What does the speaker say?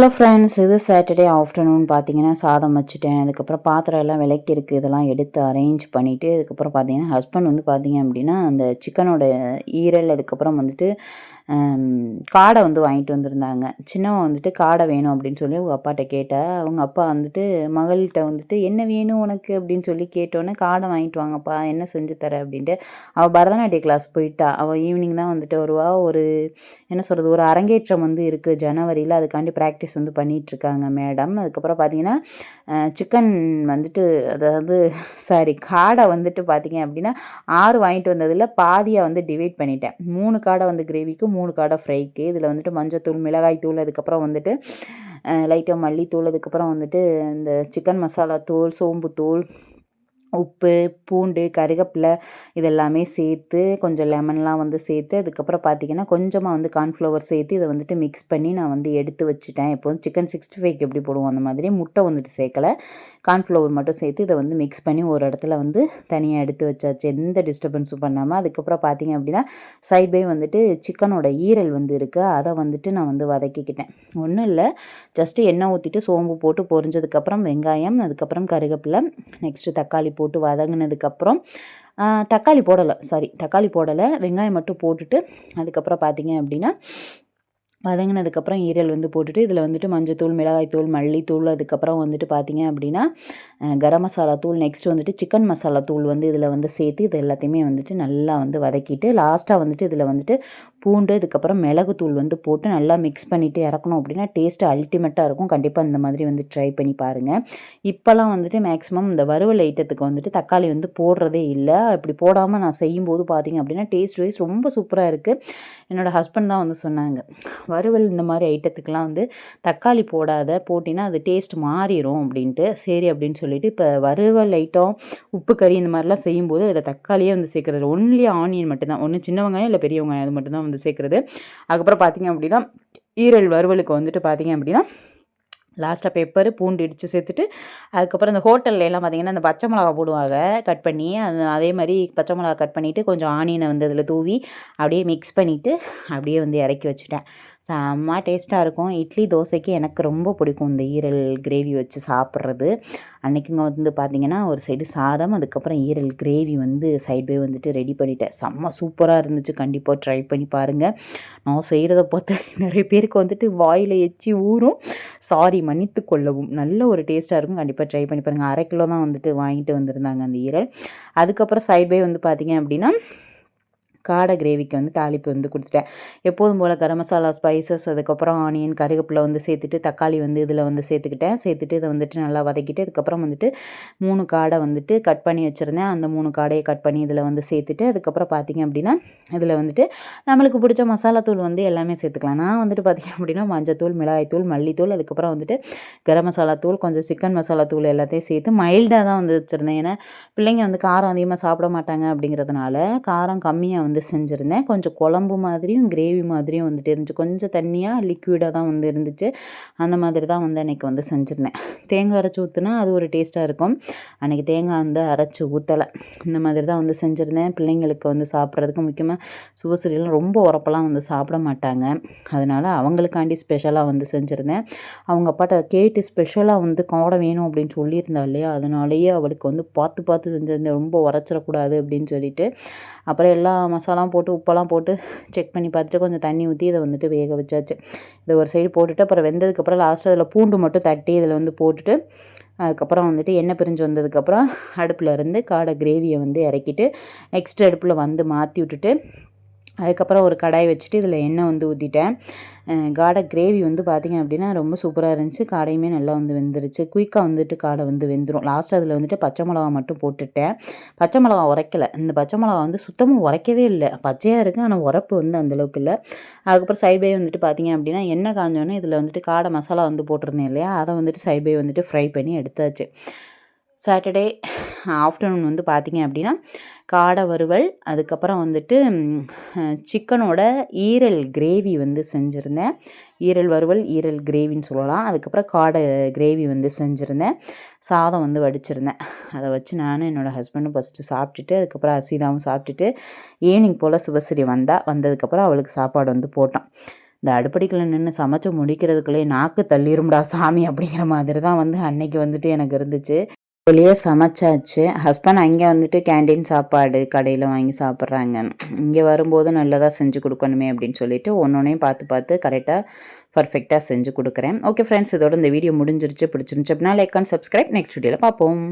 Hello friends இது Saturday afternoon பார்த்தீங்கன்னா சாதம் வச்சுட்டேன். அதுக்கப்புறம் பாத்திரம் எல்லாம் விலைக்கு இருக்குது இதெல்லாம் எடுத்து அரேஞ்ச் பண்ணிவிட்டு அதுக்கப்புறம் பார்த்தீங்கன்னா ஹஸ்பண்ட் வந்து பார்த்தீங்க அப்படின்னா அந்த சிக்கனோட ஈரல் அதுக்கப்புறம் வந்துட்டு காடை வந்து வாங்கிட்டு வந்திருந்தாங்க. சின்னவன் வந்துட்டு காடை வேணும் அப்படின்னு சொல்லி அவங்க அப்பாட்ட கேட்டால் அவங்க அப்பா வந்துட்டு மகள்கிட்ட வந்துட்டு என்ன வேணும் உனக்கு? அப்படின்னு சொல்லி கேட்டோன்னே காடை வாங்கிட்டு வாங்கப்பா என்ன செஞ்சு தர? அப்படின்ட்டு. அவள் பரதநாட்டிய கிளாஸ் போயிட்டா. அவள் ஈவினிங் தான் வந்துட்டு வருவா. ஒரு என்ன சொல்கிறது ஒரு அரங்கேற்றம் வந்து இருக்குது ஜனவரியில் அதுக்காண்டி ப்ராக்டிஸ் வந்து பண்ணிகிட்ருக்காங்க மேடம் அதுக்கப்புறம் பார்த்தீங்கன்னா சிக்கன் வந்துட்டு அதாவது சாரி காடை வந்துட்டு பார்த்தீங்க அப்படின்னா ஆறு வாங்கிட்டு வந்ததில் பாதியாக வந்து டிவைட் பண்ணிட்டேன். மூணு காடை வந்து கிரேவிக்கு மூணு காடை ஃப்ரைக்கு இதில் வந்துட்டு மஞ்சத்தூள் மிளகாய் தூள் அதுக்கப்புறம் வந்துட்டு லைட்டாக மல்லித்தூள் அதுக்கப்புறம் வந்துட்டு இந்த சிக்கன் மசாலா தூள் சோம்புத்தூள் உப்பு பூண்டு கருவேப்பிலை இதெல்லாமே சேர்த்து கொஞ்சம் லெமன்லாம் வந்து சேர்த்து அதுக்கப்புறம் பார்த்தீங்கன்னா கொஞ்சமாக வந்து கார்ன்ஃப்ளவர் சேர்த்து இதை வந்துட்டு மிக்ஸ் பண்ணி நான் வந்து எடுத்து வச்சுட்டேன். எப்போதும் சிக்கன் சிக்ஸ்டி ஃபைவ்க்கு எப்படி போடுவோம்? அந்த மாதிரி முட்டை வந்துட்டு சேர்க்கலை. கார்ன்ஃப்ளவர் மட்டும் சேர்த்து இதை வந்து மிக்ஸ் பண்ணி ஒரு இடத்துல வந்து தனியாக எடுத்து வச்சாச்சு. எந்த டிஸ்டர்பன்ஸும் பண்ணாமல் அதுக்கப்புறம் பார்த்தீங்க அப்படின்னா சைட் பை வந்துட்டு சிக்கனோட ஈரல் வந்து இருக்குது அதை வந்துட்டு நான் வந்து வதக்கிக்கிட்டேன். ஒன்றும் இல்லை. ஜஸ்ட்டு எண்ணெய் ஊற்றிட்டு சோம்பு போட்டு பொரிஞ்சதுக்கப்புறம் வெங்காயம் அதுக்கப்புறம் கருவேப்பிலை நெக்ஸ்ட்டு தக்காளி போட்டு வதங்கினதுக்கப்புறம் தக்காளி போடலை. சாரி தக்காளி போடலை. வெங்காயம் மட்டும் போட்டுட்டு அதுக்கப்புறம் பார்த்தீங்க அப்படின்னா வதங்கினதுக்கப்புறம் ஈரல் வந்து போட்டுட்டு இதில் வந்துட்டு மஞ்சத்தூள் மிளகாய்த்தூள் மல்லித்தூள் அதுக்கப்புறம் வந்துட்டு பார்த்தீங்க அப்படின்னா கரம் மசாலா தூள் நெக்ஸ்ட் வந்துட்டு சிக்கன் மசாலா தூள் வந்து இதில் வந்து சேர்த்து இது எல்லாத்தையுமே வந்துட்டு நல்லா வந்து வதக்கிட்டு லாஸ்ட்டாக வந்துட்டு இதில் வந்துட்டு பூண்டு அதுக்கப்புறம் மிளகுத்தூள் வந்து போட்டு நல்லா மிக்ஸ் பண்ணிவிட்டு இறக்கணும் அப்படின்னா டேஸ்ட்டு அல்டிமேட்டாக இருக்கும். கண்டிப்பாக இந்த மாதிரி வந்து ட்ரை பண்ணி பாருங்கள் இப்போல்லாம் வந்துட்டு மேக்ஸிமம் இந்த வறுவல் ஐட்டத்துக்கு வந்துட்டு தக்காளி வந்து போடுறதே இல்லை. அப்படி போடாமல் நான் செய்யும்போது பார்த்தீங்க அப்படின்னா டேஸ்ட் வைஸ் ரொம்ப சூப்பராக இருக்குது என்னோடய ஹஸ்பண்ட் தான் வந்து சொன்னாங்க. வறுவல் இந்த மாதிரி ஐட்டத்துக்கெலாம் வந்து தக்காளி போடாத போட்டினா அது டேஸ்ட் மாறிடும் அப்படின்ட்டு. சரி அப்படின்னு சொல்லிட்டு இப்போ வறுவல் ஐட்டம் உப்பு கறி இந்த மாதிரிலாம் செய்யும்போது அதில் தக்காளியே வந்து சேர்க்குறது. ஒன்லி ஆனியன் மட்டும்தான். ஒன்று சின்ன வெங்காயம் இல்லை பெரிய வெங்காயம் அது மட்டும்தான் வந்து சேர்க்குறது. அதுக்கப்புறம் பார்த்திங்க அப்படின்னா ஈரல் வறுவலுக்கு வந்துட்டு பார்த்திங்க அப்படின்னா லாஸ்ட்டாக பெப்பர் பூண்டு இடித்து சேர்த்துட்டு அதுக்கப்புறம் இந்த ஹோட்டல்ல எல்லாம் பார்த்திங்கன்னா அந்த பச்சை மிளகா போடுவாங்க கட் பண்ணி அது அதே மாதிரி பச்சை மிளகா கட் பண்ணிவிட்டு கொஞ்சம் ஆனியனை வந்து அதில் தூவி அப்படியே மிக்ஸ் பண்ணிவிட்டு அப்படியே வந்து இறக்கி வச்சுட்டேன். செம்ம டேஸ்ட்டாக இருக்கும். இட்லி தோசைக்கு எனக்கு ரொம்ப பிடிக்கும் இந்த ஈரல் கிரேவி வச்சு சாப்பிட்றது. அன்றைக்குங்க வந்து பார்த்திங்கன்னா ஒரு சைடு சாதம் அதுக்கப்புறம் ஈரல் கிரேவி வந்து சைட் பை வந்துட்டு ரெடி பண்ணிட்டேன். செம்ம சூப்பராக இருந்துச்சு. கண்டிப்பாக ட்ரை பண்ணி பாருங்கள் நான் செய்கிறத பார்த்து நிறைய பேருக்கு வந்துட்டு வாயில் எச்சி ஊறும். சாரி மன்னித்து கொள்ளவும். நல்ல ஒரு டேஸ்ட்டாக இருக்கும். கண்டிப்பாக ட்ரை பண்ணி பாருங்கள் அரை கிலோ தான் வந்துட்டு வாங்கிட்டு வந்திருந்தாங்க அந்த ஈரல். அதுக்கப்புறம் சைட் பை வந்து பார்த்திங்க அப்படின்னா காடை கிரேவிக்கு வந்து தாளிப்பு வந்து கொடுத்துட்டேன். எப்போதும் போல் கரம் மசாலா ஸ்பைசஸ் அதுக்கப்புறம் ஆனியன் கருவேப்பிலை வந்து சேர்த்துட்டு தக்காளி வந்து இதில் வந்து சேர்த்துக்கிட்டேன். சேர்த்துட்டு இதை வந்துட்டு நல்லா வதக்கிட்டு அதுக்கப்புறம் வந்துட்டு மூணு காடை வந்துட்டு கட் பண்ணி வச்சுருந்தேன். அந்த மூணு காடையை கட் பண்ணி இதில் வந்து சேர்த்துட்டு அதுக்கப்புறம் பார்த்திங்க அப்படின்னா இதில் வந்துட்டு நம்மளுக்கு பிடிச்ச மசாலா தூள் வந்து எல்லாமே சேர்த்துக்கலாம். நான் வந்துட்டு பார்த்திங்க அப்படின்னா மஞ்சத்தூள் மிளகாய்த்தூள் மல்லித்தூள் அதுக்கப்புறம் வந்துட்டு கரம் மசாலா தூள் கொஞ்சம் சிக்கன் மசாலா தூள் எல்லாத்தையும் சேர்த்து மைல்டாக தான் வந்து வச்சுருந்தேன். ஏன்னா பிள்ளைங்க வந்து காரம் அதிகமாக சாப்பிட மாட்டாங்க அப்படிங்கிறதுனால காரம் கம்மியாக வந்து வந்து செஞ்சுருந்தேன். கொஞ்சம் குழம்பு மாதிரியும் கிரேவி மாதிரியும் வந்துட்டு இருந்துச்சு. கொஞ்சம் தண்ணியாக லிக்விடாக தான் வந்து இருந்துச்சு. அந்த மாதிரி தான் வந்து அன்றைக்கி வந்து செஞ்சுருந்தேன். தேங்காய் அரைச்சி ஊற்றுனா அது ஒரு டேஸ்ட்டாக இருக்கும். அன்றைக்கி தேங்காய் வந்து அரைச்சி ஊற்றலை இந்த மாதிரி தான் வந்து செஞ்சுருந்தேன். பிள்ளைங்களுக்கு வந்து சாப்பிட்றதுக்கு முக்கியமாக சுவசரியெல்லாம் ரொம்ப உரப்பெல்லாம் வந்து சாப்பிட மாட்டாங்க. அதனால் அவங்களுக்காண்டி ஸ்பெஷலாக வந்து செஞ்சுருந்தேன். அவங்க அப்பாட்ட கேட்டு ஸ்பெஷலாக வந்து காடை வேணும் அப்படின்னு சொல்லியிருந்தா இல்லையா? அதனாலேயே அவளுக்கு வந்து பார்த்து பார்த்து செஞ்சிருந்தேன். ரொம்ப உரைச்சிடக்கூடாது அப்படின்னு சொல்லிட்டு. அப்புறம் எல்லா மசாலாம் போட்டு உப்பெல்லாம் போட்டு செக் பண்ணி பார்த்துட்டு கொஞ்சம் தண்ணி ஊற்றி இதை வந்துட்டு வேக வச்சாச்சு. இதை ஒரு சைடு போட்டுட்டு அப்புறம் வெந்ததுக்கப்புறம் லாஸ்ட்டு அதில் பூண்டு மட்டும் தட்டி இதில் வந்து போட்டுட்டு அதுக்கப்புறம் வந்துட்டு எண்ணெய் பிரிஞ்சு வந்ததுக்கப்புறம் அடுப்பில் இருந்து காடை கிரேவியை வந்து இறக்கிட்டு நெக்ஸ்ட் அடுப்பில் வந்து மாற்றி விட்டுட்டு அதுக்கப்புறம் ஒரு கடாய் வச்சுட்டு இதில் எண்ணெய் வந்து ஊற்றிட்டேன் காடை கிரேவி வந்து பார்த்திங்க அப்படின்னா ரொம்ப சூப்பராக இருந்துச்சு. காடையுமே நல்லா வந்து வெந்துருச்சு. குயிக்காக வந்துட்டு காடை வந்து வெந்துடும் லாஸ்ட் அதில் வந்துட்டு பச்சை மிளகா மட்டும் போட்டுட்டேன். பச்சை மிளகா உரைக்கல. இந்த பச்சை மிளகா வந்து சுத்தமாக உரைக்கவே இல்லை. பச்சையாக இருக்குது ஆனால் உரப்பு வந்து அந்தளவுக்கு இல்லை. அதுக்கப்புறம் சைட் பை வந்துட்டு பார்த்திங்க அப்படின்னா எண்ணெய் காஞ்சோன்னே இதில் வந்துட்டு காடை மசாலா வந்து போட்டிருந்தேன் இல்லையா? அதை வந்துட்டு சைட் பை வந்துட்டு ஃப்ரை பண்ணி எடுத்தாச்சு. சாட்டர்டே ஆஃப்டர்நூன் வந்து பார்த்திங்க அப்படின்னா காடை வறுவல் அதுக்கப்புறம் வந்துட்டு சிக்கனோட ஈரல் கிரேவி வந்து செஞ்சுருந்தேன். ஈரல் வறுவல் ஈரல் கிரேவின்னு சொல்லலாம். அதுக்கப்புறம் காடை கிரேவி வந்து செஞ்சுருந்தேன். சாதம் வந்து வடிச்சிருந்தேன். அதை வச்சு நானும் என்னோடய ஹஸ்பண்டும் ஃபஸ்ட்டு சாப்பிட்டுட்டு அதுக்கப்புறம் அசீதாவும் சாப்பிட்டுட்டு ஈவினிங் போல் சுபஸ்ரீ வந்தால் வந்ததுக்கப்புறம் அவளுக்கு சாப்பாடு வந்து போட்டோம் இந்த அடுப்படிக்கில் நின்று சமைச்சு முடிக்கிறதுக்குள்ளே நாக்கு தள்ளிரும்டா சாமி அப்படிங்கிற மாதிரி தான் வந்து அன்னைக்கு வந்துட்டு எனக்கு இருந்துச்சு. வெளியே சமைச்சாச்சு. ஹஸ்பண்ட் அங்கே வந்துட்டு கேண்டீன் சாப்பாடு கடையில் வாங்கி சாப்பிட்றாங்க. இங்கே வரும்போது நல்லதாக செஞ்சு கொடுக்கணுமே அப்படின்னு சொல்லிட்டு ஒன்று பார்த்து பார்த்து கரெக்டாக பர்ஃபெக்டாக செஞ்சு கொடுக்குறேன். ஓகே ஃப்ரெண்ட்ஸ் இதோட இந்த வீடியோ முடிஞ்சிருச்சு. பிடிச்சிருந்துச்சு அப்படின்னா லைக் அண்ட் சப்ஸ்கிரைப் நெக்ஸ்ட் வீடியோவில் பார்ப்போம்.